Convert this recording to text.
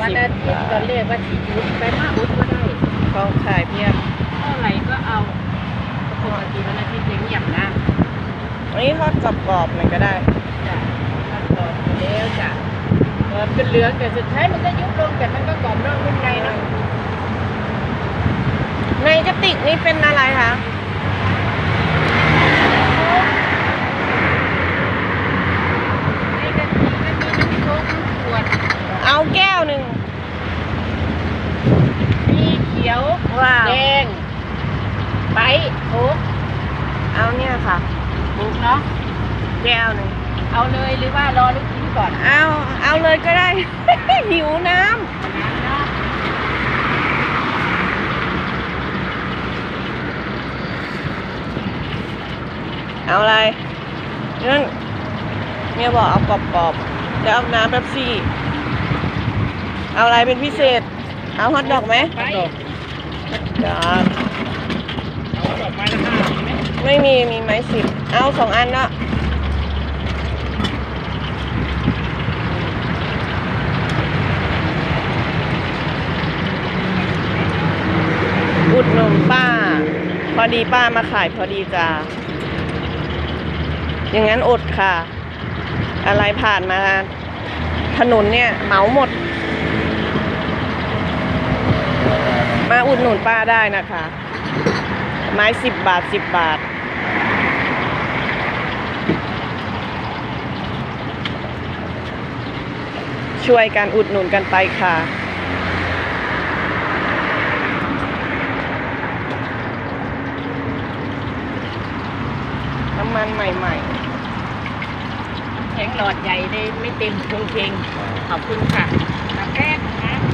ว่าสียุดไปมาอุดก็ได้ของขายเพียบเท่าไหร่ก็เอาปกติวันอาทิตย์ยังอย่างนะอันนี้ทอดกรอบๆหน่อยก็ได้จ้ะขั้นตอนแล้วจ้ะเออเป็นเหลืองแต่สุดท้ายมันก็ยุบลงแต่มันก็กรอบนอกนุ่มในเนาะในกระติกนี่เป็นอะไรคะ ในกะทิก็มีน้ำโค้กน้ำขวด เอาแก้วหนึ่ง มีเขียวว้าวแดงไปโค้กเอาเนี่ยค่ะถูกเนาะแก้วหนึ่งเอาเลยหรือว่ารอลูกชิ้นก่อนเอาเอาเลยก็ได้ หิวน้น้ำเนาะำเอาอะไรนั่นเมียบอกเอากรอบๆเดี๋ยวเอาน้ำแป๊บซี่ เอาอะไรเป็นพิเศษ เอาฮอทดอกไหมไป จ้าเอาดอกไม้ละห้ามีไหมไม่มีมีไม้สิบเอาสองอันเนาะอุดหนุนป้า พอดีป้ามาขายพอดีจ้าอย่างนั้นอดค่ะ อะไรผ่านมาถนนเนี่ยเหมาหมด มาอุดหนุนป้าได้นะคะ ไม้สิบบาทสิบบาท ช่วยกันอุดหนุนกันไปค่ะน้ำมันใหม่แข็งหลอดใหญ่เลยไม่เต็มโครงเพลงขอบคุณค่ะน้ำแรกนะ